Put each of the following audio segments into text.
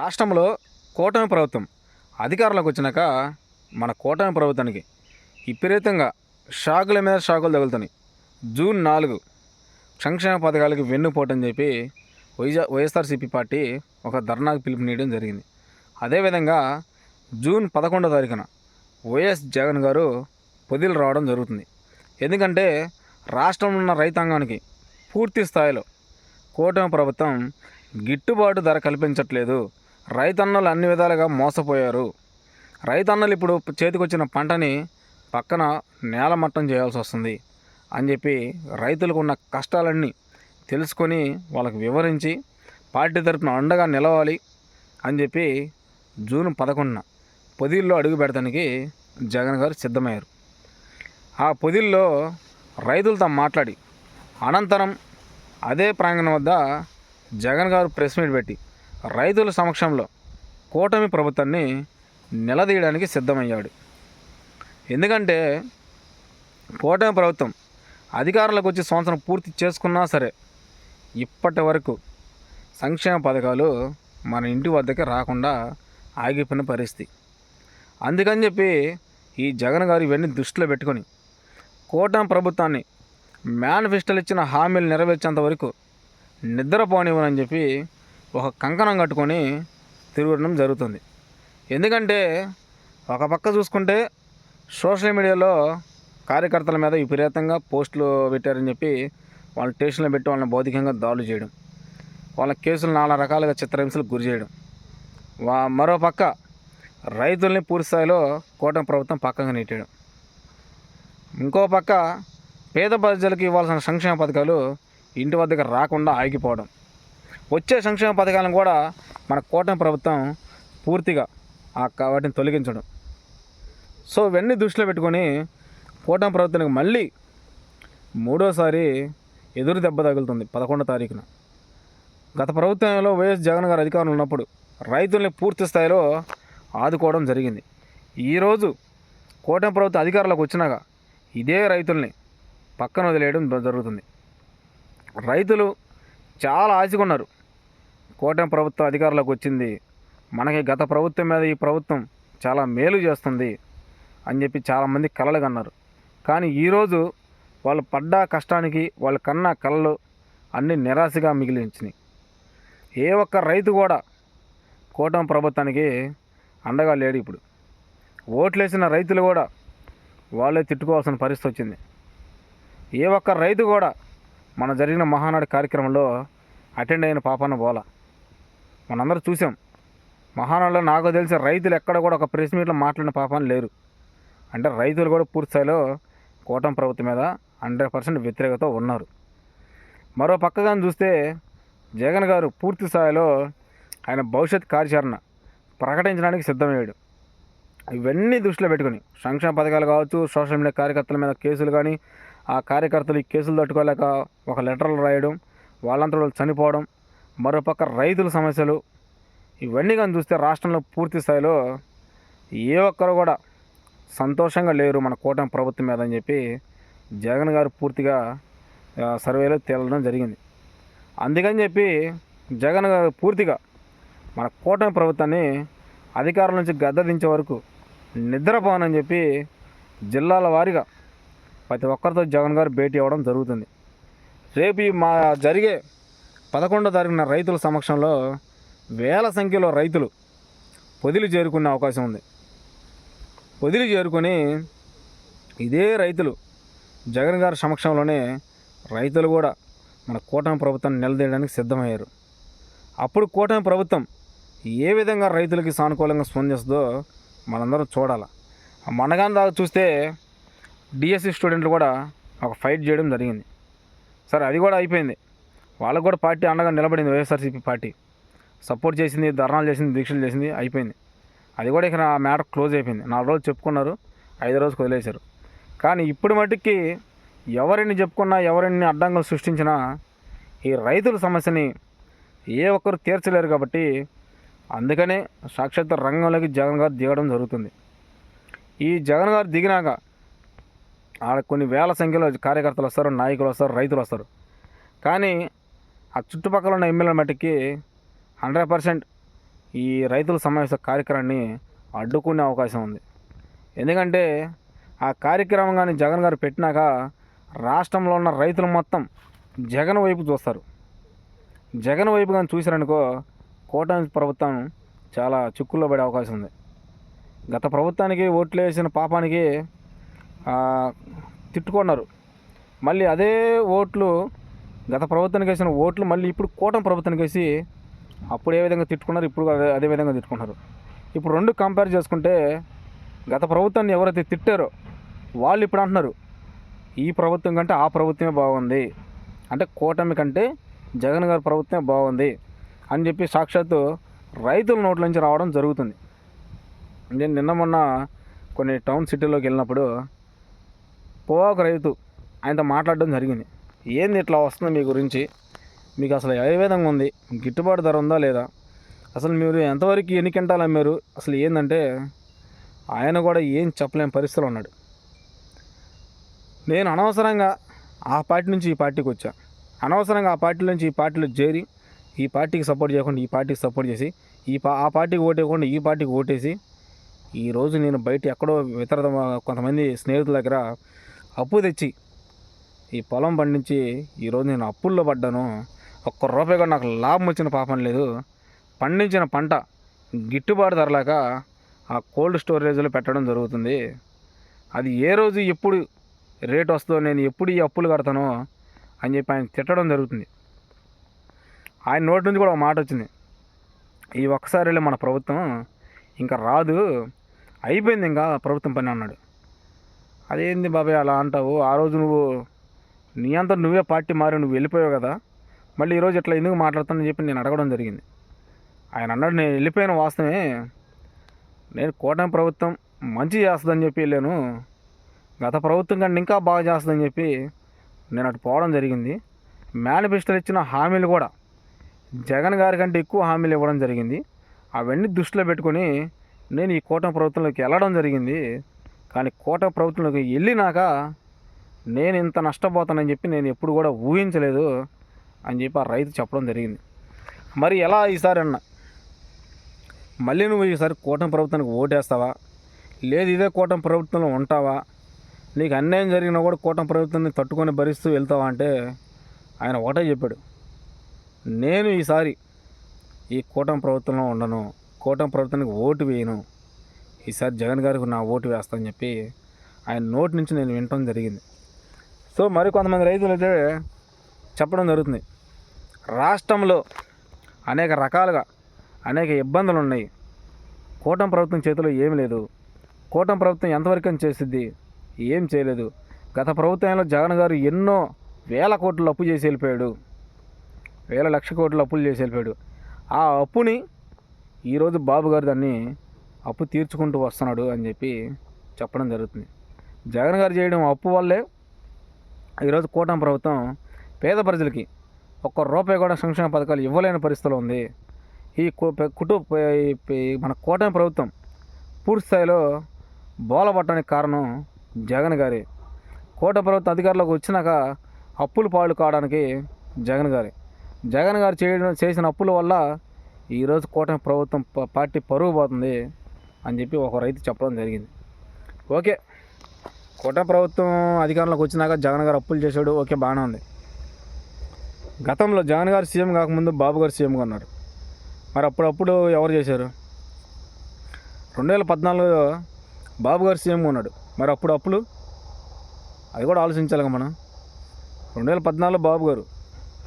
రాష్ట్రంలో కూటమి ప్రభుత్వం అధికారంలోకి వచ్చినాక మన కూటమి ప్రభుత్వానికి విపరీతంగా షాకుల మీద షాకులు తగులుతున్నాయి. జూన్ నాలుగు సంక్షేమ పథకాలకి వెన్నుపోటని చెప్పి వైజా వైఎస్ఆర్సీపీ పార్టీ ఒక ధర్నాకు పిలుపునీయడం జరిగింది. అదేవిధంగా జూన్ పదకొండో తారీఖున వైఎస్ జగన్ గారు పొదిలు రావడం జరుగుతుంది. ఎందుకంటే రాష్ట్రంలో ఉన్న రైతాంగానికి పూర్తి స్థాయిలో కూటమి ప్రభుత్వం గిట్టుబాటు ధర కల్పించట్లేదు. రైతన్నలు అన్ని విధాలుగా మోసపోయారు. రైతన్నలు ఇప్పుడు చేతికొచ్చిన పంటని పక్కన నేలమట్టం చేయాల్సి వస్తుంది అని చెప్పి రైతులకు ఉన్న కష్టాలన్నీ తెలుసుకొని వాళ్ళకి వివరించి పార్టీ తరపున అండగా నిలవాలి అని చెప్పి జూన్ పదకొండున పొదిల్లో అడుగు పెడతానికి జగన్ గారు సిద్ధమయ్యారు. ఆ పొదిల్లో రైతులతో మాట్లాడి అనంతరం అదే ప్రాంగణం వద్ద జగన్ గారు ప్రెస్ మీట్ పెట్టి రైతుల సమక్షంలో కూటమి ప్రభుత్వాన్ని నిలదీయడానికి సిద్ధమయ్యాడు. ఎందుకంటే కూటమి ప్రభుత్వం అధికారంలోకి వచ్చి సంవత్సరం పూర్తి చేసుకున్నా సరే ఇప్పటి వరకు సంక్షేమ పథకాలు మన ఇంటి వద్దకే రాకుండా ఆగిపోయిన పరిస్థితి. అందుకని చెప్పి ఈ జగన్ గారు ఇవన్నీ దృష్టిలో పెట్టుకొని కూటమి ప్రభుత్వాన్ని మేనిఫెస్టోలు ఇచ్చిన హామీలు నెరవేర్చేంత వరకు నిద్రపోనివ్వనని చెప్పి ఒక కంకణం కట్టుకొని తిరగడం జరుగుతుంది. ఎందుకంటే ఒక పక్క చూసుకుంటే సోషల్ మీడియాలో కార్యకర్తల మీద విపరీతంగా పోస్టులు పెట్టారని చెప్పి వాళ్ళ స్టేషన్లో పెట్టి వాళ్ళని భౌతికంగా దాడులు చేయడం వాళ్ళ కేసులు నాలుగు రకాలుగా చిత్రహింసలకు గురి చేయడం. వా మరో పక్క రైతుల్ని పూర్తి స్థాయిలో కూటమి ప్రభుత్వం పక్కగా నెట్టేయడం. ఇంకో పక్క పేద ప్రజలకు ఇవ్వాల్సిన సంక్షేమ పథకాలు ఇంటి వద్దకు రాకుండా ఆగిపోవడం. వచ్చే సంక్షేమ పథకాలను కూడా మన కూటమి ప్రభుత్వం పూర్తిగా ఆ వాటిని తొలగించడం. సో ఇవన్నీ దృష్టిలో పెట్టుకొని కూటమి ప్రభుత్వానికి మళ్ళీ మూడోసారి ఎదురు దెబ్బ తగులుతుంది పదకొండో తారీఖున. గత ప్రభుత్వంలో వైఎస్ జగన్ గారు అధికారంలో ఉన్నప్పుడు రైతుల్ని పూర్తి స్థాయిలో ఆదుకోవడం జరిగింది. ఈరోజు కూటమి ప్రభుత్వం అధికారంలోకి వచ్చినాక ఇదే రైతుల్ని పక్కన వదిలేయడం జరుగుతుంది. రైతులు చాలా ఆశకున్నారు కూటమి ప్రభుత్వం అధికారంలోకి వచ్చింది. మనకి గత ప్రభుత్వం మీద ఈ ప్రభుత్వం చాలా మేలు చేస్తుంది అని చెప్పి చాలామంది కలలు కన్నారు. కానీ ఈరోజు వాళ్ళు పడ్డ కష్టానికి వాళ్ళు కన్న కళలు అన్ని నిరాశగా మిగిలించినాయి. ఏ ఒక్క రైతు కూడా కూటమి ప్రభుత్వానికి అండగా లేడు ఇప్పుడు. ఓట్లేసిన రైతులు కూడా వాళ్ళే తిట్టుకోవాల్సిన పరిస్థితి వచ్చింది. ఏ ఒక్క రైతు కూడా మన జరిగిన మహానాడు కార్యక్రమంలో అటెండ్ అయిన పాపాన పోల మనందరూ చూసాం మహానంలో నాకు తెలిసి రైతులు ఎక్కడ కూడా ఒక ప్రెస్ మీట్లో మాట్లాడిన పాపాన్ని లేరు. అంటే రైతులు కూడా పూర్తిస్థాయిలో కూటమి ప్రభుత్వం మీద హండ్రెడ్ పర్సెంట్ వ్యతిరేకత ఉన్నారు. మరో పక్కగా చూస్తే జగన్ గారు పూర్తి స్థాయిలో ఆయన భవిష్యత్ కార్యాచరణ ప్రకటించడానికి సిద్ధమయ్యాడు. ఇవన్నీ దృష్టిలో పెట్టుకుని సంక్షేమ పథకాలు కావచ్చు సోషల్ మీడియా కార్యకర్తల మీద కేసులు కానీ ఆ కార్యకర్తలు ఈ కేసులు తట్టుకోలేక ఒక లెటర్లు రాయడం వాళ్ళంతా వాళ్ళు చనిపోవడం మరోపక్క రైతుల సమస్యలు. ఇవన్నీ కానీ చూస్తే రాష్ట్రంలో పూర్తి స్థాయిలో ఏ ఒక్కరు కూడా సంతోషంగా లేరు మన కూటమి ప్రభుత్వం మీద అని చెప్పి జగన్ గారు పూర్తిగా సర్వేలో తేలడం జరిగింది. అందుకని చెప్పి జగన్ గారు పూర్తిగా మన కూటమి ప్రభుత్వాన్ని అధికారుల నుంచి గద్ద దించే వరకు నిద్రపోనని చెప్పి జిల్లాల వారీగా ప్రతి ఒక్కరితో జగన్ గారు భేటీ అవ్వడం జరుగుతుంది. రేపు మా జరిగే పదకొండో తారీఖున రైతుల సమక్షంలో వేల సంఖ్యలో రైతులు పొదిలి చేరుకునే అవకాశం ఉంది. పొదిలి చేరుకొని ఇదే రైతులు జగన్ గారి సమక్షంలోనే రైతులు కూడా మన కూటమి ప్రభుత్వాన్ని నిలదీయడానికి సిద్ధమయ్యారు. అప్పుడు కూటమి ప్రభుత్వం ఏ విధంగా రైతులకి సానుకూలంగా స్పందిస్తుందో మనందరం చూడాలి. మనగాని దాకా చూస్తే డిఎస్సి స్టూడెంట్లు కూడా ఒక ఫైట్ చేయడం జరిగింది. సరే అది కూడా అయిపోయింది. వాళ్ళకు కూడా పార్టీ అండగా నిలబడింది వైఎస్ఆర్సీపీ పార్టీ. సపోర్ట్ చేసింది ధర్నాలు చేసింది దీక్షలు చేసింది అయిపోయింది. అది కూడా ఇక ఆ మ్యాటర్ క్లోజ్ అయిపోయింది. నాలుగు రోజులు చెప్పుకున్నారు ఐదు రోజులు వదిలేశారు. కానీ ఇప్పుడు మట్టుకి ఎవరిని చెప్పుకున్నా ఎవరిని అడ్డంకులు సృష్టించినా ఈ రైతుల సమస్యని ఏ ఒక్కరు తీర్చలేరు కాబట్టి అందుకనే సాక్షాత్ రంగంలోకి జగన్ గారు దిగడం జరుగుతుంది. ఈ జగన్ గారు దిగినాక ఆడ కొన్ని వేల సంఖ్యలో కార్యకర్తలు వస్తారు నాయకులు వస్తారు రైతులు వస్తారు. కానీ ఆ చుట్టుపక్కల ఉన్న ఎమ్మెల్యే మట్టికి హండ్రెడ్ పర్సెంట్ ఈ రైతుల సమావేశ కార్యక్రమాన్ని అడ్డుకునే అవకాశం ఉంది. ఎందుకంటే ఆ కార్యక్రమం కానీ జగన్ గారు పెట్టినాక రాష్ట్రంలో ఉన్న రైతులు మొత్తం జగన్ వైపు చూస్తారు. జగన్ వైపు కానీ చూశారనుకో కూటమి ప్రభుత్వం చాలా చిక్కుల్లో పడే అవకాశం ఉంది. గత ప్రభుత్వానికి ఓట్లు వేసిన పాపానికి తిట్టుకున్నారు. మళ్ళీ అదే ఓట్లు గత ప్రభుత్వానికి వేసిన ఓట్లు మళ్ళీ ఇప్పుడు కూటమి ప్రభుత్వానికి వేసి అప్పుడు ఏ విధంగా తిట్టుకున్నారు ఇప్పుడు అదే అదే విధంగా తిట్టుకుంటారు ఇప్పుడు రెండు కంపేర్ చేసుకుంటే గత ప్రభుత్వాన్ని ఎవరైతే తిట్టారో వాళ్ళు ఇప్పుడు అంటున్నారు ఈ ప్రభుత్వం కంటే ఆ ప్రభుత్వమే బాగుంది. అంటే కూటమి కంటే జగన్ గారి ప్రభుత్వమే బాగుంది అని చెప్పి సాక్షాత్తు రైతుల నోట్ల నుంచి రావడం జరుగుతుంది. నేను నిన్న మొన్న కొన్ని టౌన్ సిటీలోకి వెళ్ళినప్పుడు పోవాకు రైతు ఆయనతో మాట్లాడడం జరిగింది. ఏంది ఇట్లా వస్తుంది మీ గురించి? మీకు అసలు ఏ విధంగా ఉంది. గిట్టుబాటు ధర ఉందా లేదా? అసలు మీరు ఎంతవరకు ఎన్ని క్వింటాలు అమ్మారు? అసలు ఏంటంటే ఆయన కూడా ఏం చెప్పలేని పరిస్థితిలో ఉన్నాడు. నేను అనవసరంగా ఆ పార్టీ నుంచి ఈ పార్టీకి వచ్చా. అనవసరంగా ఆ పార్టీ నుంచి ఈ పార్టీలో చేరి ఈ పార్టీకి సపోర్ట్ చేయకుండా ఈ పార్టీకి సపోర్ట్ చేసి ఈ పా ఆ పార్టీకి ఓటేయకుండా ఈ పార్టీకి ఓటేసి ఈరోజు నేను బయట ఎక్కడో ఇతర కొంతమంది స్నేహితుల దగ్గర అప్పు తెచ్చి ఈ పొలం పండించి ఈరోజు నేను అప్పుల్లో పడ్డాను. ఒక్క రూపాయి కూడా నాకు లాభం వచ్చిన పాపం లేదు. పండించిన పంట గిట్టుబాటు ధరలేక ఆ కోల్డ్ స్టోరేజ్లో పెట్టడం జరుగుతుంది. అది ఏ రోజు ఎప్పుడు రేట్ వస్తుందో నేను ఎప్పుడు ఈ అప్పులు కడతానో అని చెప్పి ఆయన తిట్టడం జరుగుతుంది. ఆయన నోటి నుంచి కూడా ఒక మాట వచ్చింది. ఈ ఒక్కసారిలో మన ప్రభుత్వం ఇంకా రాదు అయిపోయింది ఇంకా ప్రభుత్వం పని అన్నాడు. అదేంది బాబాయ్ అలా అంటావు? ఆ రోజు నువ్వు నీ అంతా నువ్వే పార్టీ మారి నువ్వు వెళ్ళిపోయావు కదా. మళ్ళీ ఈరోజు ఇట్లా ఎందుకు మాట్లాడుతానని చెప్పి నేను అడగడం జరిగింది. ఆయన అన్నాడు నేను వెళ్ళిపోయిన వాస్తవమే. నేను కూటమి ప్రభుత్వం మంచి చేస్తుందని చెప్పి వెళ్ళాను. గత ప్రభుత్వం కంటే ఇంకా బాగా చేస్తుందని చెప్పి నేను అటు పోవడం జరిగింది. మేనిఫెస్టోలు ఇచ్చిన హామీలు కూడా జగన్ గారి కంటే ఎక్కువ హామీలు ఇవ్వడం జరిగింది. అవన్నీ దృష్టిలో పెట్టుకొని నేను ఈ కూటమి ప్రభుత్వంలోకి వెళ్ళడం జరిగింది. కానీ కూటమి ప్రభుత్వంలోకి వెళ్ళినాక నేను ఇంత నష్టపోతానని చెప్పి నేను ఎప్పుడు కూడా ఊహించలేదు అని చెప్పి ఆ రైతు చెప్పడం జరిగింది. మరి ఎలా ఈసారి అన్న? మళ్ళీ నువ్వు ఈసారి కూటమి ప్రభుత్వానికి ఓటేస్తావా? లేదు ఇదే కూటమి ప్రభుత్వంలో ఉంటావా? నీకు అన్యాయం జరిగినా కూడా కూటమి ప్రభుత్వాన్ని తట్టుకొని భరిస్తూ వెళ్తావా అంటే ఆయన ఒకటే చెప్పాడు. నేను ఈసారి ఈ కూటమి ప్రభుత్వంలో ఉండను కూటమి ప్రభుత్వానికి ఓటు వేయను. ఈసారి జగన్ గారికి నా ఓటు వేస్తానని చెప్పి ఆయన నోటి నుంచి నేను వినటం జరిగింది. సో మరి కొంతమంది రైతులు అయితే చెప్పడం జరుగుతుంది. రాష్ట్రంలో అనేక రకాలుగా అనేక ఇబ్బందులు ఉన్నాయి. కూటమి ప్రభుత్వం చేతిలో ఏమీ లేదు. కూటమి ప్రభుత్వం ఎంతవరకు చేసిద్ది ఏం చేయలేదు. గత ప్రభుత్వంలో జగన్ గారు ఎన్నో వేల కోట్లు అప్పు చేసి వెళ్ళిపోయాడు. వేల లక్ష కోట్లు అప్పులు చేసి వెళ్ళిపోయాడు. ఆ అప్పుని ఈరోజు బాబు గారు దాన్ని అప్పు తీర్చుకుంటూ వస్తున్నాడు అని చెప్పి చెప్పడం జరుగుతుంది. జగన్ గారు చేయడం అప్పు వల్లే ఈరోజు కూటమి ప్రభుత్వం పేద ప్రజలకి ఒక్క రూపాయి కూడా సంక్షేమ పథకాలు ఇవ్వలేని పరిస్థితిలో ఉంది. ఈ కుటుంబ మన కూటమి ప్రభుత్వం పూర్తి స్థాయిలో బోలపడటానికి కారణం జగన్ గారే. కూటమి ప్రభుత్వం అధికారంలోకి వచ్చినాక అప్పులు పాలు కావడానికి జగన్ గారే. జగన్ గారు చేయడం చేసిన అప్పుల వల్ల ఈరోజు కూటమి ప్రభుత్వం పార్టీ పరుగు పోతుంది అని చెప్పి ఒక రైతు చెప్పడం జరిగింది. ఓకే. కూటమి ప్రభుత్వం అధికారంలోకి వచ్చినాక జగన్ గారు అప్పులు చేశాడు. ఓకే బాగానే ఉంది. గతంలో జగన్ గారు సీఎం కాకముందు బాబు గారు సీఎంగా ఉన్నారు. మరి అప్పుడప్పుడు ఎవరు చేశారు? రెండు వేల పద్నాలుగులో బాబు గారు సీఎంగా ఉన్నాడు. మరి అప్పుడు అప్పులు? అది కూడా ఆలోచించాలిగా మనం. రెండు వేల పద్నాలుగులో బాబు గారు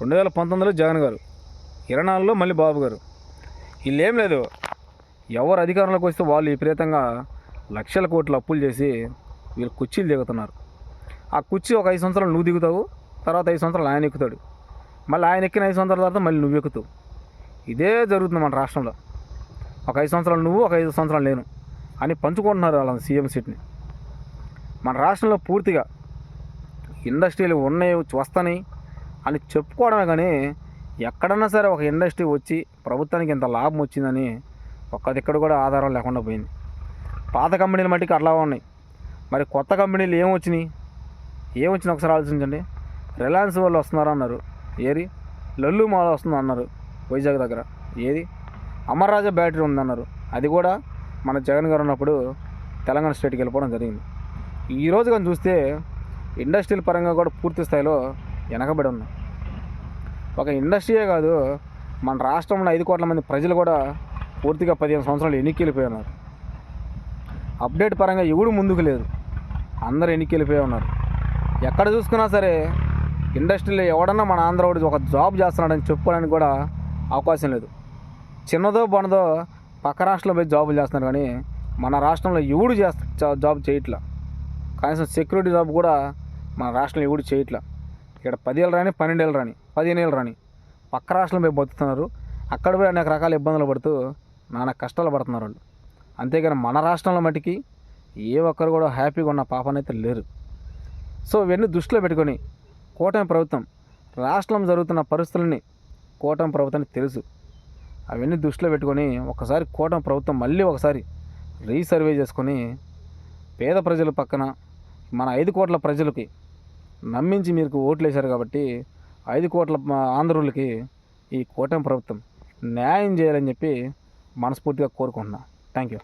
రెండు వేల పంతొమ్మిదిలో జగన్ గారు ఇరవై నాలుగులో మళ్ళీ బాబు గారు. వీళ్ళు ఏం లేదు. ఎవరు అధికారంలోకి వస్తే వాళ్ళు విపరీతంగా లక్షల కోట్ల అప్పులు చేసి వీళ్ళు కుర్చీలు దిగుతున్నారు. ఆ కుర్చీ ఒక ఐదు సంవత్సరాలు నువ్వు దిగుతావు తర్వాత ఐదు సంవత్సరాలు ఆయన ఎక్కుతాడు. మళ్ళీ ఆయన ఎక్కిన ఐదు సంవత్సరాల తర్వాత మళ్ళీ నువ్వు ఎక్కుతావు. ఇదే జరుగుతుంది మన రాష్ట్రంలో. ఒక ఐదు సంవత్సరాలు నువ్వు ఒక ఐదు సంవత్సరాలు నేను అని పంచుకుంటున్నారు వాళ్ళ సీఎం సీట్ని. మన రాష్ట్రంలో పూర్తిగా ఇండస్ట్రీలు ఉన్నాయి వస్తాయి అని చెప్పుకోవడమే కానీ ఎక్కడన్నా సరే ఒక ఇండస్ట్రీ వచ్చి ప్రభుత్వానికి ఇంత లాభం వచ్చిందని ఒక్కదిక్కడ కూడా ఆధారం లేకుండా పోయింది. పాత కంపెనీలు మట్టికి అట్లా ఉన్నాయి. మరి కొత్త కంపెనీలు ఏమొచ్చినాయి ఏమొచ్చినా ఒకసారి ఆలోచించండి. రిలయన్స్ వాళ్ళు వస్తున్నారు అన్నారు ఏది? లల్లు మాల్ వస్తుంది అన్నారు వైజాగ్ దగ్గర. ఏది? అమర్రాజా బ్యాటరీ ఉందన్నారు. అది కూడా మన జగన్ గారు ఉన్నప్పుడు తెలంగాణ స్టేట్కి వెళ్ళిపోవడం జరిగింది. ఈరోజు కానీ చూస్తే ఇండస్ట్రియల్ పరంగా కూడా పూర్తి స్థాయిలో వెనకబడి ఉన్నాం ఒక ఇండస్ట్రీయే కాదు మన రాష్ట్రంలో ఐదు కోట్ల మంది ప్రజలు కూడా పూర్తిగా పదిహేను సంవత్సరాలు ఎన్నికెళ్ళిపోయి ఉన్నారు. అప్డేట్ పరంగా ఎవడు ముందుకు లేదు అందరూ ఎన్నికి వెళ్ళిపోయి ఉన్నారు. ఎక్కడ చూసుకున్నా సరే ఇండస్ట్రీలో ఎవడన్నా మన ఆంధ్ర వాడు ఒక జాబ్ చేస్తున్నాడని చెప్పుకోవడానికి కూడా అవకాశం లేదు. చిన్నదో బొనదో పక్క రాష్ట్రంలో పోయి జాబులు చేస్తున్నారు కానీ మన రాష్ట్రంలో ఎవడు చేస్తా జాబ్ చేయట్లా. కనీసం సెక్యూరిటీ జాబ్ కూడా మన రాష్ట్రంలో ఎవడు చేయట్లా. ఇక్కడ పదేళ్ళు రాని పన్నెండేళ్ళు రాని పదిహేను ఏళ్ళు రాని పక్క రాష్ట్రంలో పోయి బతుకుతున్నారు. అక్కడ పోయి అనేక రకాల ఇబ్బందులు పడుతూ నానా కష్టాలు పడుతున్నారు వాళ్ళు. అంతేగాని మన రాష్ట్రంలో మటుకి ఏ ఒక్కరు కూడా హ్యాపీగా ఉన్న పాపనైతే లేరు. సో ఇవన్నీ దృష్టిలో పెట్టుకొని కూటమి ప్రభుత్వం రాష్ట్రంలో జరుగుతున్న పరిస్థితులని కూటమి ప్రభుత్వానికి తెలుసు. అవన్నీ దృష్టిలో పెట్టుకొని ఒకసారి కూటమి ప్రభుత్వం మళ్ళీ ఒకసారి రీసర్వే చేసుకొని పేద ప్రజల పక్కన మన ఐదు కోట్ల ప్రజలకి నమ్మించి మీకు ఓట్లు వేశారు కాబట్టి ఐదు కోట్ల ఆంధ్రులకి ఈ కూటమి ప్రభుత్వం న్యాయం చేయాలని చెప్పి మనస్ఫూర్తిగా కోరుకుంటున్నా. Thank you.